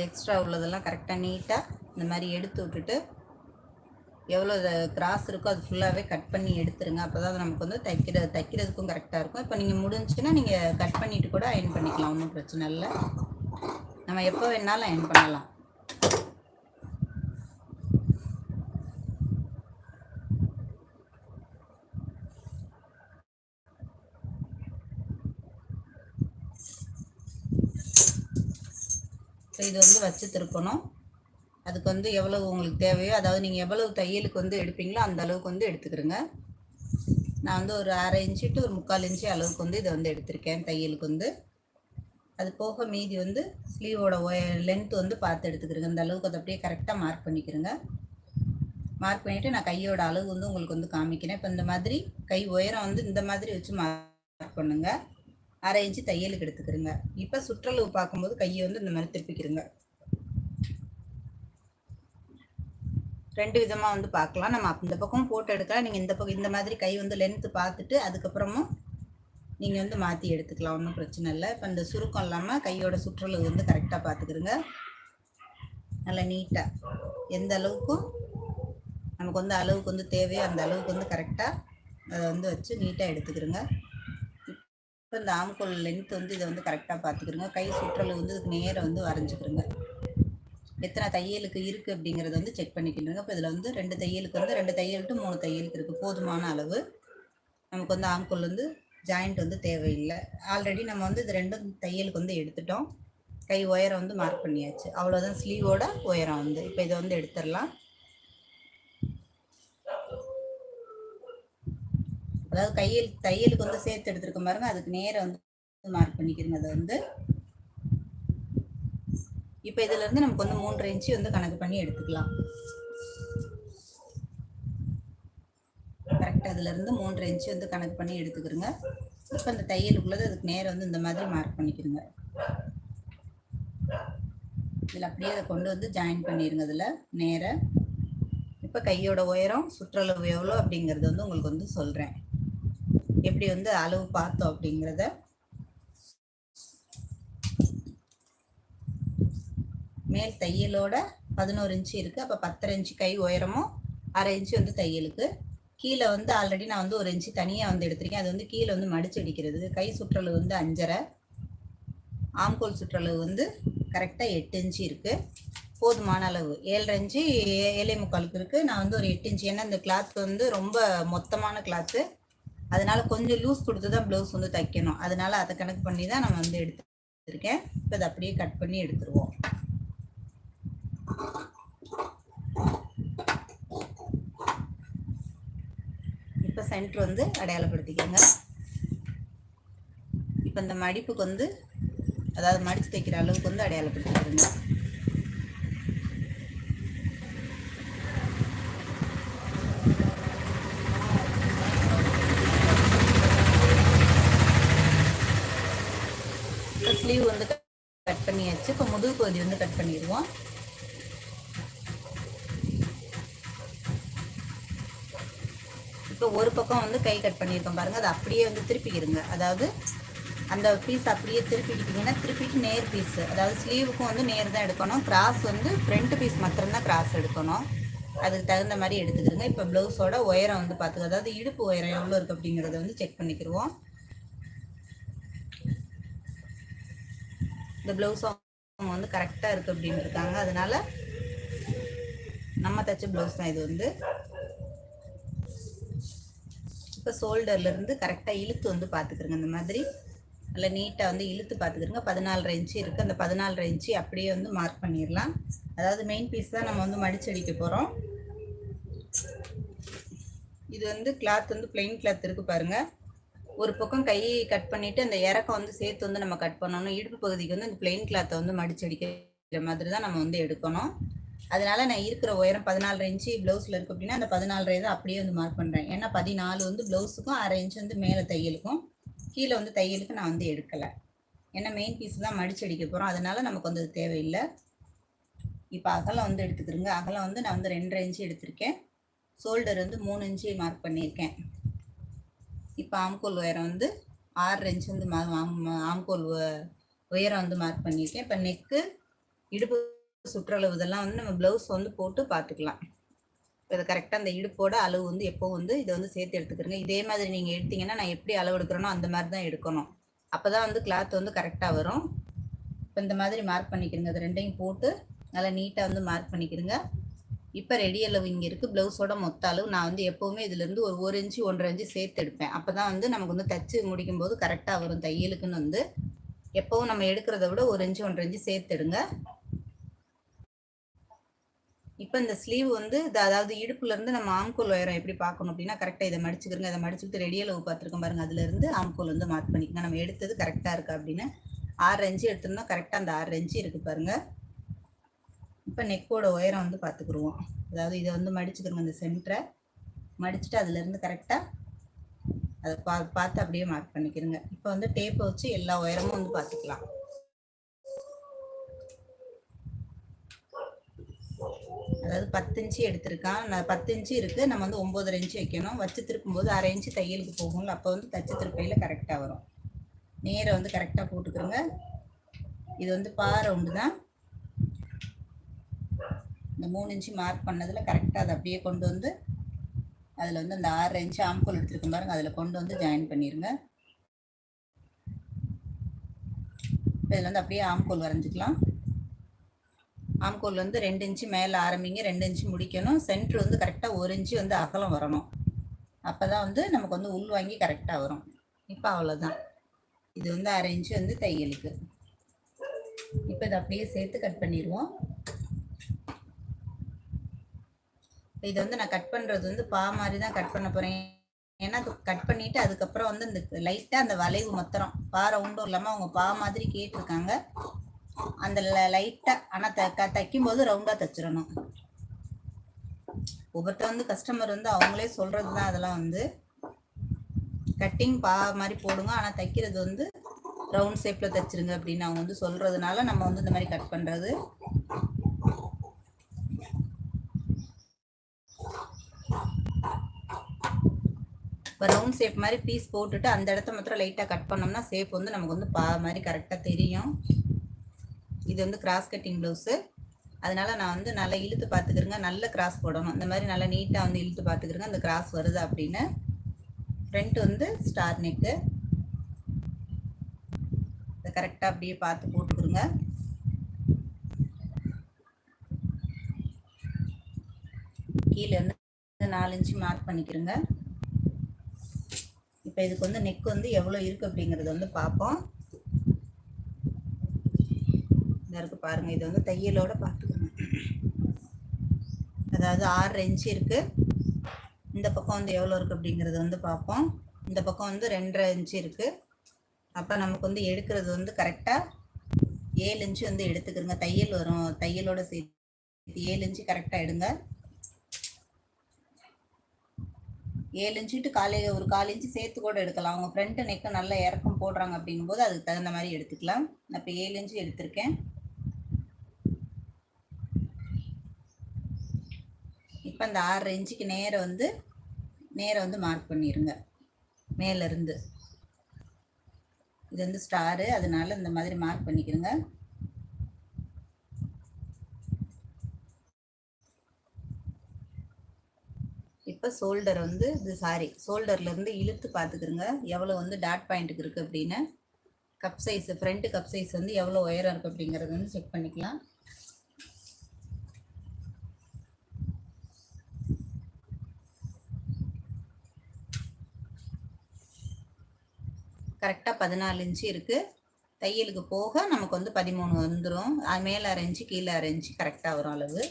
இந்த எக்ஸ்ட்ரா உள்ளதெல்லாம் கரெக்டாக நீட்டாக இந்த மாதிரி எடுத்து விட்டுட்டு எவ்வளோ கிராஸ் இருக்கோ அது ஃபுல்லாகவே கட் பண்ணி எடுத்துருங்க. அப்போ தான் நமக்கு வந்து தைக்கிற தைக்கிறதுக்கும் கரெக்டாக இருக்கும். இப்போ நீங்கள் முடிஞ்சுன்னா நீங்கள் கட் பண்ணிவிட்டு கூட அயன் பண்ணிக்கலாம். ஒன்றும் பிரச்சனை இல்லை. நம்ம எப்போ வேணாலும் அயன் பண்ணலாம். ஸோ இது வந்து வச்சு திருப்பணும் அதுக்கு வந்து எவ்வளவு உங்களுக்கு தேவையோ அதாவது நீங்கள் எவ்வளவு தையலுக்கு வந்து எடுப்பீங்களோ அந்த அளவுக்கு வந்து எடுத்துக்கிறோங்க. நான் வந்து ஒரு அரை இன்ச்சு டு ஒரு முக்கால் இன்ச்சு அளவுக்கு வந்து இதை வந்து எடுத்திருக்கேன் தையலுக்கு வந்து. அது போக மீதி வந்து ஸ்லீவோட லென்த் வந்து பார்த்து எடுத்துக்கிறேங்க. இந்த அளவுக்கு அதை அப்படியே கரெக்டாக மார்க் பண்ணிக்கிறேங்க. மார்க் பண்ணிவிட்டு நான் கையோட அளவு வந்து உங்களுக்கு வந்து காமிக்கிறேன். இப்போ இந்த மாதிரி கை உயரம் வந்து இந்த மாதிரி வச்சு மார்க் பண்ணுங்கள் அரை இன்ச்சு தையலுக்கு எடுத்துக்கிறேங்க இப்போ சுற்றளவு பார்க்கும்போது கையை வந்து இந்த மாதிரி திருப்பிக்கிறேங்க ரெண்டு விதமாக வந்து பார்க்கலாம். நம்ம இந்த பக்கம் போட்டு எடுக்கலாம். நீங்கள் இந்த பக்கம் இந்த மாதிரி கை வந்து லென்த்து பார்த்துட்டு அதுக்கப்புறமும் நீங்கள் வந்து மாற்றி எடுத்துக்கலாம். ஒன்றும் பிரச்சனை இல்லை. இப்போ இந்த சுருக்கம் இல்லாமல் கையோட சுற்றளவு வந்து கரெக்டாக பார்த்துக்கிறோங்க நல்லா நீட்டாக எந்த அளவுக்கும் நமக்கு வந்து அளவுக்கு வந்து தேவையோ அந்த அளவுக்கு வந்து கரெக்டாக அதை வந்து வச்சு நீட்டாக எடுத்துக்கிறோங்க இப்போ இந்த ஆம்கோல் லென்த் வந்து இதை வந்து கரெக்டாக பார்த்துக்கிறோங்க கை சுற்றளவு வந்து இதுக்கு நேராக வந்து வரைஞ்சிக்கிறோங்க எத்தனை தையலுக்கு இருக்குது அப்படிங்கிறத வந்து செக் பண்ணிக்கணுங்க இப்போ இதில் வந்து ரெண்டு தையலுக்கு வந்து ரெண்டு தையல் டு மூணு தையலுக்கு இருக்குது போதுமான அளவு. நமக்கு வந்து ஆம்கோல் வந்து ஜாயிண்ட் வந்து தேவையில்லை. ஆல்ரெடி நம்ம வந்து இது ரெண்டும் தையலுக்கு வந்து எடுத்துட்டோம். கை உயரம் வந்து மார்க் பண்ணியாச்சு. அவ்வளோதான் ஸ்லீவோட உயரம் வந்து. இப்போ இதை வந்து எடுத்துடலாம். அதாவது கையில் தையலுக்கு வந்து சேர்த்து எடுத்துருக்க பாருங்க. அதுக்கு நேரம் வந்து மார்க் பண்ணிக்கிறேங்க அதை வந்து இப்போ இதுல இருந்து நமக்கு வந்து மூன்றரை இன்ச்சு வந்து கணக்கு பண்ணி எடுத்துக்கலாம். கரெக்டாக அதுல இருந்து மூன்றரை இன்ச்சு வந்து கணக்கு பண்ணி எடுத்துக்கிறோங்க. இப்போ அந்த தையலுக்குள்ளது அதுக்கு நேரம் வந்து இந்த மாதிரி மார்க் பண்ணிக்கிறோங்க. இதில் அப்படியே அதை கொண்டு வந்து ஜாயின் பண்ணிடுங்க அதில் நேர. இப்போ கையோட உயரம் சுற்றளவு எவ்வளோ அப்படிங்கிறது வந்து உங்களுக்கு வந்து சொல்கிறேன் எப்படி வந்து அளவு பார்த்தோம் அப்படிங்கிறத மேல் தையலோட பதினோரு இன்ச்சு இருக்குது அப்போ பத்தரை இன்ச்சு கை உயரமும் அரை இன்ச்சு வந்து தையலுக்கு. கீழே வந்து ஆல்ரெடி நான் வந்து ஒரு இன்ச்சு தனியாக வந்து எடுத்திருக்கேன். அது வந்து கீழே வந்து மடிச்சு அடிக்கிறது. கை சுற்றளவு வந்து அஞ்சரை. ஆம்கோல் சுற்றளவு வந்து கரெக்டாக எட்டு இன்ச்சு இருக்குது போதுமான அளவு. ஏழரை இன்ச்சு ஏ- முக்காலுக்கு இருக்குது நான் வந்து ஒரு எட்டு இன்ச்சு. ஏன்னா இந்த கிளாத் வந்து ரொம்ப மொத்தமான கிளாத்து அதனால கொஞ்சம் லூஸ் கொடுத்து தான் ப்ளவுஸ் வந்து தைக்கணும். அதனால அதை கணக்கு பண்ணி தான் நம்ம வந்து எடுத்துருக்கேன். இப்போ அதை அப்படியே கட் பண்ணி எடுத்துருவோம். இப்போ சென்டர் வந்து அடையாளப்படுத்திக்கோங்க. இப்போ இந்த மடிப்புக்கு வந்து அதாவது மடித்து தைக்கிற அளவுக்கு வந்து அடையாளப்படுத்திக்கிறோங்க இப்போ ஸ்லீவ் வந்து கட் பண்ணியாச்சு இப்போ முதுகு பகுதி வந்து கட் பண்ணிடுவோம். இப்போ ஒரு பக்கம் வந்து கை கட் பண்ணியிருக்கோம் பாருங்க. அதை அப்படியே வந்து திருப்பிக்கிடுங்க அதாவது அந்த பீஸ் அப்படியே திருப்பிக்கிட்டிங்கன்னா திருப்பிட்டு நேர் பீஸு அதாவது ஸ்லீவுக்கும் வந்து நேர் தான் எடுக்கணும். கிராஸ் வந்து ஃப்ரண்ட் பீஸ் மாத்திரம்தான் கிராஸ் எடுக்கணும். அதுக்கு தகுந்த மாதிரி எடுத்துக்கிடுங்க. இப்போ ப்ளவுஸோட உயரம் வந்து பார்த்துக்க. அதாவது இடுப்பு உயரம் எவ்வளோ இருக்குது அப்படிங்கிறத வந்து செக் பண்ணிக்கிடுவோம். இந்த ப்ளவுஸ் அவங்க வந்து கரெக்டாக இருக்குது அப்படின்னு இருக்காங்க. அதனால நம்ம தைச்ச ப்ளவுஸ் தான் இது வந்து. இப்போ ஷோல்டர்லேருந்து கரெக்டாக இழுத்து வந்து பார்த்துக்கிறங்க இந்த மாதிரி நல்லா நீட்டாக வந்து இழுத்து பார்த்துக்கிறங்க பதினாலரை இன்ச்சு இருக்குது அந்த பதினாலரை இன்ச்சு அப்படியே வந்து மார்க் பண்ணிடலாம் அதாவது மெயின் பீஸ் தான் நம்ம வந்து மடிச்சு அடிக்க போகிறோம் இது வந்து கிளாத் வந்து பிளெயின் கிளாத் இருக்குது பாருங்கள் ஒரு பக்கம் கை கட் பண்ணிட்டு அந்த இறக்கம் வந்து சேர்த்து வந்து நம்ம கட் பண்ணணும். இடுப்பு பகுதிக்கு வந்து இந்த பிளெயின் கிளாத்தை வந்து மடிச்சு அடிக்கிற மாதிரி தான் நம்ம வந்து எடுக்கணும். அதனால நான் இருக்கிற உயரம் பதினாலரை இன்ச்சு ப்ளவுஸில் இருக்கு அப்படின்னா அந்த பதினாலரை தான் அப்படியே வந்து மார்க் பண்ணுறேன் ஏன்னா பதினாலு வந்து ப்ளவுஸுக்கும் அரை இன்ச் வந்து மேலே தையலுக்கும் கீழே வந்து தையலுக்கு நான் வந்து எடுக்கலை. ஏன்னா மெயின் பீஸ் தான் மடிச்சு அடிக்க போகிறோம் அதனால நமக்கு வந்து தேவையில்லை. இப்போ அகலம் வந்து எடுத்துக்கிறோங்க அகலம் வந்து நான் வந்து ரெண்டரை இன்ச்சு எடுத்திருக்கேன். ஷோல்டர் வந்து மூணு இன்ச்சு மார்க் பண்ணியிருக்கேன். இப்போ ஆம்கோல் உயரம் வந்து ஆறு இன்ச் வந்து மா- ஆம்- ஆம்கோல் உயரம் வந்து மார்க் பண்ணியிருக்கேன் இப்போ நெக்கு இடுப்பு சுற்றளவு இதெல்லாம் வந்து நம்ம ப்ளவுஸ் வந்து போட்டு பார்த்துக்கலாம் இதை கரெக்டாக அந்த இடுப்போட அளவு வந்து எப்போ வந்து இதை வந்து சேர்த்து எடுத்துக்கிறங்க. இதே மாதிரி நீங்கள் எடுத்தீங்கன்னா நான் எப்படி அளவு எடுக்கிறேனோ அந்த மாதிரி தான் எடுக்கணும். அப்போ தான் வந்து கிளாத் வந்து கரெக்டாக வரும். இப்போ இந்த மாதிரி மார்க் பண்ணிக்கிறங்க. அது ரெண்டையும் போட்டு நல்லா நீட்டாக வந்து மார்க் பண்ணிக்கிறங்க. இப்போ ரெடி அளவு இங்கே இருக்குது ப்ளவுஸோட மொத்த அளவு நான் வந்து எப்போவுமே இதுலேருந்து ஒரு ஒரு இன்ச்சு ஒன்றரை இன்ச்சு சேர்த்து எடுப்பேன். அப்போ தான் வந்து நமக்கு வந்து தச்சு முடிக்கும் போது கரெக்டாக வரும் தையலுக்குன்னு வந்து. எப்போவும் நம்ம எடுக்கிறத விட ஒரு இன்ச்சு ஒன்றரை இன்ச்சு சேர்த்து எடுங்க. இப்போ இந்த ஸ்லீவ் வந்து அதாவது இடுப்புலேருந்து நம்ம ஆம்கோல் உயரம் எப்படி பார்க்கணும் அப்படின்னா கரெக்டாக இதை மடிச்சுக்கிறங்க இதை மடிச்சுட்டு ரெடி அளவு பார்த்துருக்கோம் பாருங்க. அதுலேருந்து ஆம்கோல் வந்து மார்க் பண்ணிக்கங்க. நம்ம எடுத்தது கரெக்டாக இருக்கா அப்படின்னு ஆறு இன்ச்சு எடுத்திருந்தோம். கரெக்டாக அந்த ஆறு இன்ச்சு இருக்குது பாருங்கள் இப்போ நெக்கோட உயரம் வந்து பார்த்துக்குருவோம். அதாவது இதை வந்து மடிச்சுக்கிறோங்க இந்த சென்டரை மடிச்சுட்டு அதுலேருந்து கரெக்டாக அதை பா பார்த்து அப்படியே மார்க் பண்ணிக்கிறோங்க இப்போ வந்து டேப்பை வச்சு எல்லா உயரமும் வந்து பார்த்துக்கலாம். அதாவது பத்து இன்ச்சு எடுத்திருக்கான் நான் பத்து இன்ச்சு இருக்குது நம்ம வந்து ஒம்பதரை இன்ச்சு வைக்கணும். வச்சு திருப்பும்போது அரை இன்ச்சு தையலுக்கு போகும்ல அப்போ வந்து தச்சு திருப்பையில் கரெக்டாக வரும். நேரை வந்து கரெக்டாக போட்டுக்கிறோங்க இது வந்து பாறை உண்டு தான். இந்த மூணு இன்ச்சு மார்க் பண்ணதில் கரெக்டாக அதை அப்படியே கொண்டு வந்து அதில் வந்து அந்த ஆறு இன்ச்சு ஆம்கோல் எடுத்துருக்கோம் பாருங்கள் அதில் கொண்டு வந்து ஜாயின் பண்ணிடுங்க இப்போ இதில் வந்து அப்படியே ஆம்கோல் வரைஞ்சிக்கலாம். ஆம்கோல் வந்து ரெண்டு இன்ச்சு மேலே ஆரம்பிங்க ரெண்டு இன்ச்சு முடிக்கணும். சென்ட்ரு வந்து கரெக்டாக ஒரு இன்ச்சு வந்து அகலம் வரணும். அப்போ தான் வந்து நமக்கு வந்து உள் வாங்கி கரெக்டாக வரும். இப்போ அவ்வளோதான் இது வந்து அரை இன்ச்சு வந்து தையலுக்கு. இப்போ இதை அப்படியே சேர்த்து கட் பண்ணிடுவோம். இதை வந்து நான் கட் பண்ணுறது வந்து பா மாதிரி தான் கட் பண்ண போகிறேன் ஏன்னா கட் பண்ணிவிட்டு அதுக்கப்புறம் வந்து இந்த லைட்டாக அந்த வளைவு மொத்தம். பா ரவுண்டும் இல்லாமல் அவங்க பா மாதிரி கேட்டிருக்காங்க. அந்த லைட்டாக ஆனால் த தைக்கும் போது ரவுண்டாக தைச்சிடணும். ஒவ்வொருத்தர் வந்து கஸ்டமர் வந்து அவங்களே சொல்கிறது தான் அதெல்லாம் வந்து. கட்டிங் பா மாதிரி போடுங்க. ஆனால் தைக்கிறது வந்து ரவுண்ட் ஷேப்பில் தைச்சிருங்க அப்படின்னு அவங்க வந்து சொல்கிறதுனால நம்ம வந்து இந்த மாதிரி கட் பண்ணுறது ரவுண்ட் ஷேப் மாதிரி பீஸ் போட்டுட்டு அந்த இடத்த மாத்திரம் லைட்டாக கட் பண்ணோம்னா ஷேப் வந்து நமக்கு வந்து பா மாதிரி கரெக்டாக தெரியும். இது வந்து கிராஸ் கட்டிங் ப்ளவுஸு அதனால நான் வந்து நல்லா இழுத்து பார்த்துக்கிறேங்க. நல்ல கிராஸ் போடணும். இந்த மாதிரி நல்லா நீட்டாக வந்து இழுத்து பார்த்துக்கிறேங்க. அந்த கிராஸ் வருது அப்படின்னு. ஃப்ரண்ட் வந்து ஸ்டார் நெக்கு இதை கரெக்டாக அப்படியே பார்த்து போட்டுக்கிறோங்க. கீழே இருந்து நாலு இன்ச்சு மார்க் பண்ணிக்கிறேங்க. இப்போ இதுக்கு வந்து நெக் வந்து எவ்வளோ இருக்குது அப்படிங்கிறது வந்து பார்ப்போம். இதாக இருக்கு பாருங்கள் இது வந்து தையலோட பார்த்துக்கோங்க. அதாவது ஆறு இன்ச்சு இருக்குது இந்த பக்கம் வந்து எவ்வளோ இருக்குது அப்படிங்கிறது வந்து பார்ப்போம். இந்த பக்கம் வந்து ரெண்டரை இன்ச்சு இருக்குது அப்போ நமக்கு வந்து எடுக்கிறது வந்து கரெக்டாக ஏழு இன்ச்சு வந்து எடுத்துக்கிறோங்க தையல் வரும். தையலோட சேர்த்து ஏழு இன்ச்சு கரெக்டாக எடுங்க. ஏழு இன்ச்சுட்டு காலை ஒரு கால் இன்ச்சு சேர்த்து கூட எடுக்கலாம். அவங்க ஃப்ரண்ட்டு நெக்கு நல்லா இறக்கம் போடுறாங்க அப்படிங்கும்போது அதுக்கு தகுந்த மாதிரி எடுத்துக்கலாம். நான் இப்போ ஏழு இன்ச்சு எடுத்திருக்கேன். இப்போ அந்த ஆறரை இன்ச்சுக்கு நேரம் வந்து நேரம் வந்து மார்க் பண்ணிடுங்க மேலேருந்து இது வந்து ஸ்டாரு அதனால இந்த மாதிரி மார்க் பண்ணிக்கிறேங்க இப்போ ஷோல்டர் வந்து இது சாரி ஷோல்டர்லேருந்து இழுத்து பார்த்துக்கிறங்க எவ்வளோ வந்து டாட் பாயிண்ட்டுக்கு இருக்குது அப்படின்னு. Cup size front cup size வந்து எவ்வளோ உயரம் இருக்குது அப்படிங்கிறது வந்து செக் பண்ணிக்கலாம். கரெக்டாக பதினாலு இன்ச்சு இருக்குது தையலுக்கு போக நமக்கு வந்து பதிமூணு வந்துடும் அது மேலே அரை கீழே அரை கரெக்டாக வரும் அளவு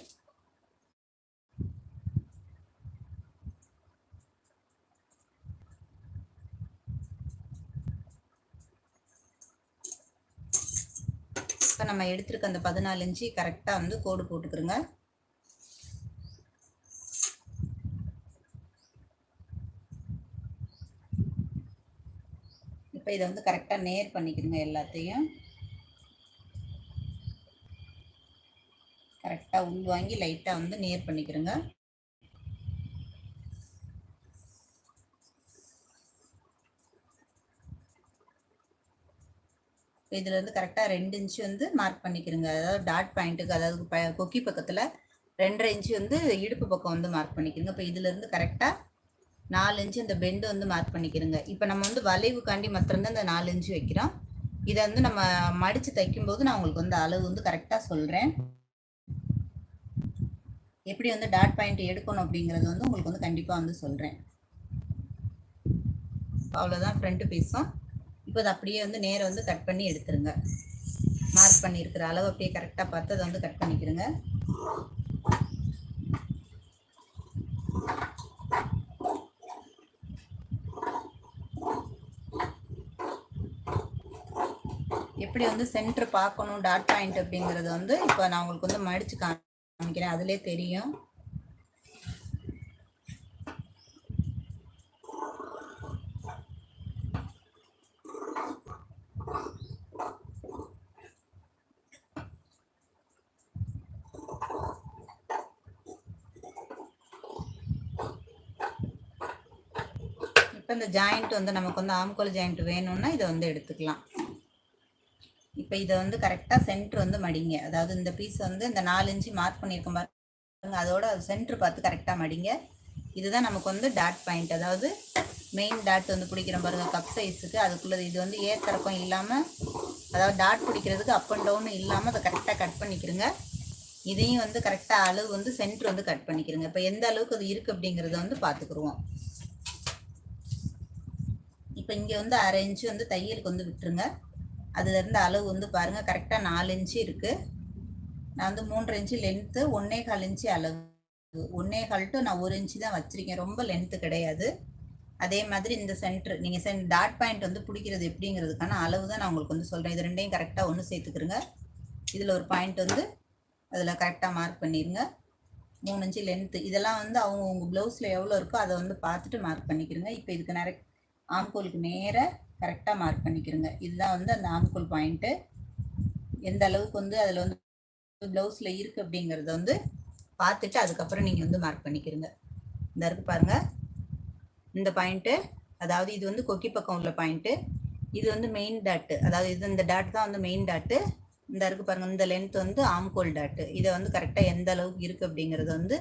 இப்போ நம்ம எடுத்திருக்க அந்த பதினாலு இன்ச்சு கரெக்டாக வந்து கோடு போட்டுக்கிறோங்க. இப்போ இதை வந்து கரெக்டாக நேர் பண்ணிக்கிறோங்க எல்லாத்தையும். கரெக்டாக உள் வாங்கி லைட்டாக வந்து நேர் பண்ணிக்கிறோங்க. இதுலேருந்து கரெக்டாக ரெண்டு இன்ச்சு வந்து மார்க் பண்ணிக்கிறங்க அதாவது டாட் பாயிண்ட்டுக்கு அதாவது ப கொக்கி பக்கத்தில் ரெண்டரை இன்ச்சு வந்து இடுப்பு பக்கம் வந்து மார்க் பண்ணிக்கிறங்க இப்போ இதுலேருந்து கரெக்டாக நாலு இன்ச்சு இந்த பெண்டு வந்து மார்க் பண்ணிக்கிறங்க இப்போ நம்ம வந்து வளைவுக்காண்டி மாத்திரம்தான் இந்த நாலு இன்ச்சு வைக்கிறோம். இதை வந்து நம்ம மடித்து தைக்கும்போது நான் உங்களுக்கு வந்து அளவு வந்து கரெக்டாக சொல்கிறேன் எப்படி வந்து டாட் பாயிண்ட் எடுக்கணும் அப்படிங்கிறது வந்து உங்களுக்கு வந்து கண்டிப்பாக வந்து சொல்கிறேன் அவ்வளோதான் ஃப்ரெண்டு பீஸும் இப்போ அதை அப்படியே வந்து நேரம் வந்து கட் பண்ணி எடுத்துருங்க. மார்க் பண்ணியிருக்கிற அளவு அப்படியே கரெக்டாக பார்த்து அதை வந்து கட் பண்ணிக்கிறங்க எப்படி வந்து சென்டர் பார்க்கணும் டாட் பாயிண்ட் அப்படிங்கிறது வந்து இப்போ நான் உங்களுக்கு வந்து மடித்து காமிக்கிறேன். அதிலே தெரியும். இப்போ இந்த ஜாயிண்ட் வந்து நமக்கு வந்து ஆம்கோல் ஜாயிண்ட் வேணும்னா இதை வந்து எடுத்துக்கலாம். இப்போ இதை வந்து கரெக்டாக சென்ட்ரு வந்து மடிங்க. அதாவது இந்த பீஸ் வந்து இந்த நாலு இன்ச்சு மார்க் பண்ணியிருக்க பாருங்க. அதோட அது சென்ட்ரு பார்த்து கரெக்டாக மடிங்க. இதுதான் நமக்கு வந்து டாட் பாயிண்ட் அதாவது மெயின் டாட் வந்து பிடிக்கிறோம் பாருங்க கப் சைஸுக்கு அதுக்குள்ளது இது வந்து ஏத்தரக்கம் இல்லாமல் அதாவது டாட் பிடிக்கிறதுக்கு அப் அண்ட் டவுன் இல்லாமல் அதை கரெக்டாக கட் பண்ணிக்கிறங்க இதையும் வந்து கரெக்டாக அளவு வந்து சென்ட்ரு வந்து கட் பண்ணிக்கிறங்க இப்போ எந்த அளவுக்கு அது இருக்குது அப்படிங்கிறத வந்து பார்த்துக்குருவோம். இப்போ இங்கே வந்து அரை இன்ச்சு வந்து தையலுக்கு வந்து விட்டுருங்க. அதுலேருந்து அளவு வந்து பாருங்கள் கரெக்டாக நாலு இன்ச்சு இருக்குது நான் வந்து மூன்றரை இன்ச்சு லென்த்து ஒன்றே கால் இன்ச்சு அளவு. ஒன்றே கால் டு நான் ஒரு இன்ச்சு தான் வச்சுருக்கேன். ரொம்ப லென்த்து கிடையாது. அதே மாதிரி இந்த சென்டர் நீங்கள் சென் டாட் பாயிண்ட் வந்து பிடிக்கிறது எப்படிங்கிறதுக்கான அளவு தான் நான் உங்களுக்கு வந்து சொல்கிறேன் இது ரெண்டையும் கரெக்டாக ஒன்று சேர்த்துக்கிறங்க இதில் ஒரு பாயிண்ட் வந்து அதில் கரெக்டாக மார்க் பண்ணிடுங்க மூணு இன்ச்சு லென்த்து இதெல்லாம் வந்து அவங்க உங்கள் ப்ளவுஸில் எவ்வளோ இருக்கோ அதை வந்து பார்த்துட்டு மார்க் பண்ணிக்கிறங்க இப்போ இதுக்கு நிறைய ஆம்கோலுக்கு நேராக கரெக்டாக மார்க் பண்ணிக்கிறோங்க. இதுதான் வந்து அந்த ஆம்கோல் பாயிண்ட்டு எந்த அளவுக்கு வந்து அதில் வந்து ப்ளவுஸில் இருக்குது அப்படிங்கிறத வந்து பார்த்துட்டு அதுக்கப்புறம் நீங்கள் வந்து மார்க் பண்ணிக்கிறீங்க. இந்த இருக்கு பாருங்கள் இந்த பாயிண்ட்டு அதாவது இது வந்து கொக்கி பக்கம் உள்ள பாயிண்ட்டு இது வந்து மெயின் டாட்டு அதாவது இது இந்த டாட் தான் வந்து மெயின் டாட்டு இந்த இருக்கு பாருங்கள் இந்த லென்த் வந்து ஆம்கோல் டாட்டு இதை வந்து கரெக்டாக எந்த அளவுக்கு இருக்குது அப்படிங்கிறத வந்து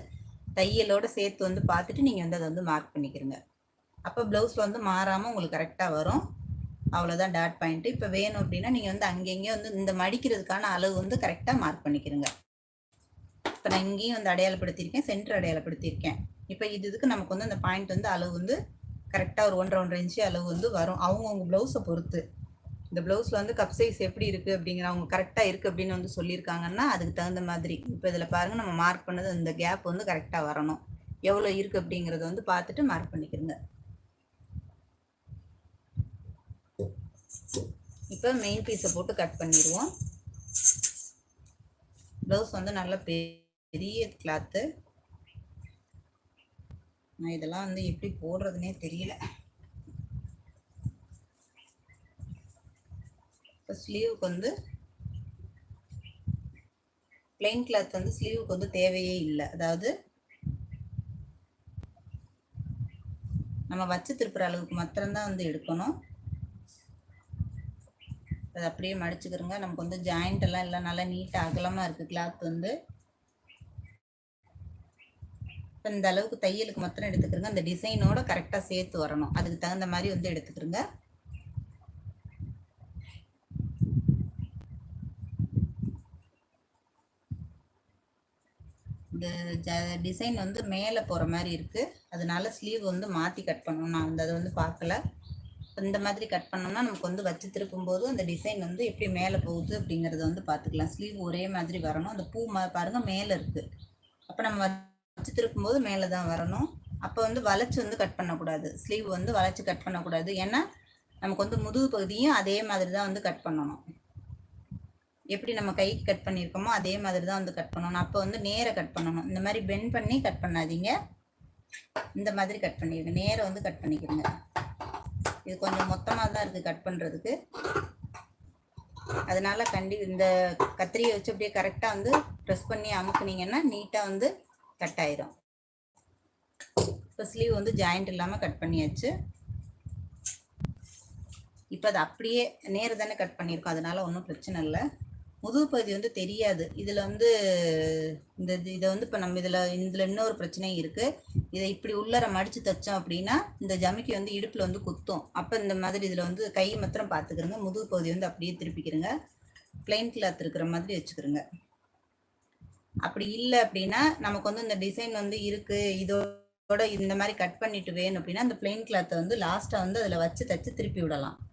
தையலோடு சேர்த்து வந்து பார்த்துட்டு நீங்கள் வந்து அதை வந்து மார்க் பண்ணிக்கிறீங்க. அப்போ ப்ளவுஸில் வந்து மாறாமல் உங்களுக்கு கரெக்டாக வரும். அவ்வளோதான் டாட் பாயிண்ட்டு இப்போ வேணும் அப்படின்னா நீங்கள் வந்து அங்கங்கே வந்து இந்த மடிக்கிறதுக்கான அளவு வந்து கரெக்டாக மார்க் பண்ணிக்கிறங்க இப்போ நான் இங்கேயும் வந்து அடையாளப்படுத்தியிருக்கேன் சென்டர் அடையாளப்படுத்தியிருக்கேன். இப்போ இது இதுக்கு நமக்கு வந்து அந்த பாயிண்ட் வந்து அளவு வந்து கரெக்டாக ஒரு ஒன்றரை ஒன்றரை இன்ச்சு அளவு வந்து வரும். அவங்கவுங்க ப்ளவுஸை பொறுத்து. இந்த ப்ளவுஸில் வந்து கப் சைஸ் எப்படி இருக்குது அப்படிங்கிற அவங்க கரெக்டாக இருக்குது அப்படின்னு வந்து சொல்லியிருக்காங்கன்னா அதுக்கு தகுந்த மாதிரி. இப்போ இதில் பாருங்கள் நம்ம மார்க் பண்ணது இந்த கேப் வந்து கரெக்டாக வரணும். எவ்வளோ இருக்குது அப்படிங்கிறத வந்து பார்த்துட்டு மார்க் பண்ணிக்கிறங்க இப்போ மெயின் பீஸை போட்டு கட் பண்ணிடுவோம். ப்ளவுஸ் வந்து நல்ல பெரிய கிளாத்து நான் இதெல்லாம் வந்து எப்படி போடுறதுனே தெரியல. இப்போ ஸ்லீவுக்கு வந்து பிளெயின் கிளாத் வந்து ஸ்லீவுக்கு வந்து தேவையே இல்லை. அதாவது நம்ம வச்சு திருப்புற அளவுக்கு மாத்திரம்தான் வந்து எடுக்கணும். அதை அப்படியே மடிச்சுக்கிறோங்க. நமக்கு வந்து ஜாயிண்ட் எல்லாம் இல்லை நல்லா நீட்டாக அகலமாக இருக்குது கிளாத் வந்து. இப்போ இந்த அளவுக்கு தையலுக்கு மொத்தம் எடுத்துக்கிறோங்க. அந்த டிசைனோட கரெக்டாக சேர்த்து வரணும். அதுக்கு தகுந்த மாதிரி வந்து எடுத்துக்கிறோங்க. இந்த ஜ டிசைன் வந்து மேலே போகிற மாதிரி இருக்குது அதனால ஸ்லீவ் வந்து மாற்றி கட் பண்ணணும். நான் வந்து அதை வந்து பார்க்கல. இந்த மாதிரி கட் பண்ணோம்னா நமக்கு வந்து வச்சு திருப்பும்போது அந்த டிசைன் வந்து எப்படி மேலே போகுது அப்படிங்கிறத வந்து பார்த்துக்கலாம் ஸ்லீவ் ஒரே மாதிரி வரணும். அந்த பூ மா பாருங்கள் மேலே இருக்குது அப்போ நம்ம வச்சு திருப்பும்போது மேலே தான் வரணும். அப்போ வந்து வளைச்சி வந்து கட் பண்ணக்கூடாது. ஸ்லீவ் வந்து வளைச்சி கட் பண்ணக்கூடாது. ஏன்னா நமக்கு வந்து முதுகு பகுதியும் அதே மாதிரி தான் வந்து கட் பண்ணணும். எப்படி நம்ம கைக்கு கட் பண்ணியிருக்கோமோ அதே மாதிரி தான் வந்து கட் பண்ணணும். அப்போ வந்து நேராக கட் பண்ணணும். இந்த மாதிரி பெண்ட் பண்ணி கட் பண்ணாதீங்க. இந்த மாதிரி கட் பண்ணிடுங்க நேராக வந்து கட் பண்ணிக்கிறங்க இது கொஞ்சம் மொத்தமாக தான் இருக்குது கட் பண்ணுறதுக்கு அதனால கண்டி இந்த கத்திரியை வச்சு அப்படியே கரெக்டாக வந்து ப்ரெஸ் பண்ணி அமுக்குனீங்கன்னா நீட்டாக வந்து கட் ஆயிரும். இப்போ ஸ்லீவ் வந்து ஜாயிண்ட் இல்லாமல் கட் பண்ணியாச்சு. இப்போ அது அப்படியே நேர் தானே கட் பண்ணியிருக்கோம். அதனால ஒன்றும் பிரச்சனை இல்லை. முதுகு பகுதி வந்து தெரியாது. இதில் வந்து இந்த இது- இதை வந்து இப்போ நம்ம இதில் இதில் இன்னொரு பிரச்சனையும் இருக்குது இதை இப்படி உள்ளர மடித்து தைச்சோம் அப்படின்னா இந்த ஜமிக்கி வந்து இடுப்பில் வந்து குத்தும். அப்போ இந்த மாதிரி இதில் வந்து கை மாத்திரம் பார்த்துக்கிறங்க முதுகு பகுதி வந்து அப்படியே திருப்பிக்கிறங்க பிளைன் கிளாத் இருக்கிற மாதிரி வச்சுக்கிறங்க அப்படி இல்லை அப்படின்னா நமக்கு வந்து இந்த டிசைன் வந்து இருக்குது இதோட இந்த மாதிரி கட் பண்ணிட்டு வேணும் அப்படின்னா அந்த பிளைன் கிளாத்தை வந்து லாஸ்ட்டாக வந்து அதில் வச்சு தைச்சு திருப்பி விடலாம்.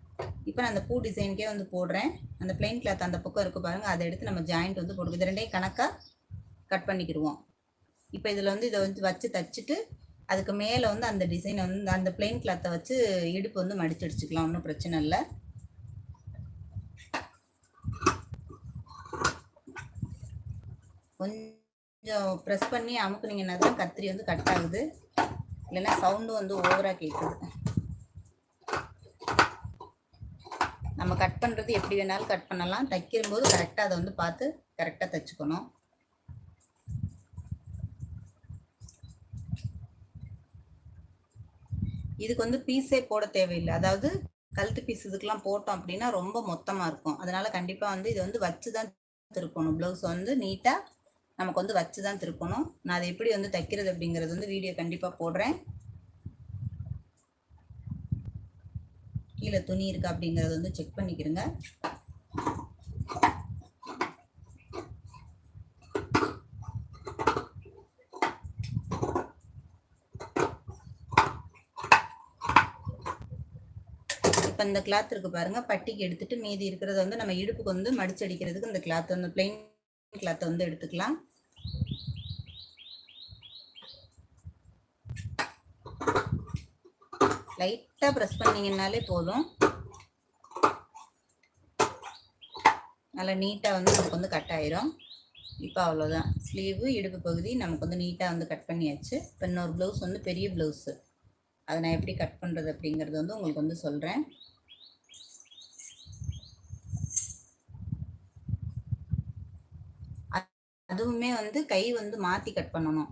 இப்போ நான் அந்த பூ டிசைனுக்கே வந்து போடுறேன். அந்த பிளைன் கிளாத் அந்த பக்கம் இருக்குது பாருங்கள் அதை எடுத்து நம்ம ஜாயிண்ட் வந்து போடுவோம் இது ரெண்டையும் கணக்காக கட் பண்ணிக்கிடுவோம். இப்போ இதில் வந்து இதை வந்து வச்சு தச்சுட்டு அதுக்கு மேலே வந்து அந்த டிசைனை வந்து அந்த பிளைன் கிளாத்தை வச்சு இடுப்பு வந்து மடிச்சு அடிச்சுக்கலாம். ஒன்றும் பிரச்சனை இல்லை. கொஞ்சம் ப்ரெஸ் பண்ணி அமுக்குனீங்கன்னா தான் கத்திரி வந்து கட் ஆகுது. இல்லைன்னா சவுண்டும் வந்து ஓவராக கேட்குது நம்ம கட் பண்ணுறது எப்படி வேணாலும் கட் பண்ணலாம். தைக்கிற போது கரெக்டாக அதை வந்து பார்த்து கரெக்டாக தைச்சுக்கணும். இதுக்கு வந்து பீஸே போட தேவையில்லை. அதாவது கழுத்து பீஸ் இதுக்கெல்லாம் போட்டோம் அப்படின்னா ரொம்ப மொத்தமாக இருக்கும். அதனால கண்டிப்பாக வந்து இதை வந்து வச்சு தான் திருப்பணும். ப்ளவுஸ் வந்து நீட்டாக நமக்கு வந்து வச்சு தான் திருப்பணும். நான் அதை எப்படி வந்து தைக்கிறது அப்படிங்கிறது வந்து வீடியோ கண்டிப்பாக போடுறேன். கீழே துணி இருக்கா அப்படிங்கறத வந்து செக் பண்ணிக்கிறங்க இப்போ இந்த கிளாத் இருக்கு பாருங்க பட்டிக்கு எடுத்துட்டு மீதி இருக்கிறத வந்து நம்ம இடுப்புக்கு வந்து மடிச்சு அடிக்கிறதுக்கு இந்த கிளாத் வந்து பிளெயின் கிளாத்தை வந்து எடுத்துக்கலாம். லைட்டாக ப்ரெஸ் பண்ணீங்கன்னாலே போதும். நல்லா நீட்டாக வந்து நமக்கு வந்து கட் ஆயிரும். இப்போ அவ்வளோதான் ஸ்லீவு இடுப்பு பகுதி நமக்கு வந்து நீட்டாக வந்து கட் பண்ணியாச்சு. இப்போ இன்னொரு ப்ளவுஸ் வந்து பெரிய ப்ளவுஸு அதை நான் எப்படி கட் பண்ணுறது அப்படிங்கிறது வந்து உங்களுக்கு வந்து சொல்கிறேன் அதுவுமே வந்து கை வந்து மாற்றி கட் பண்ணணும்.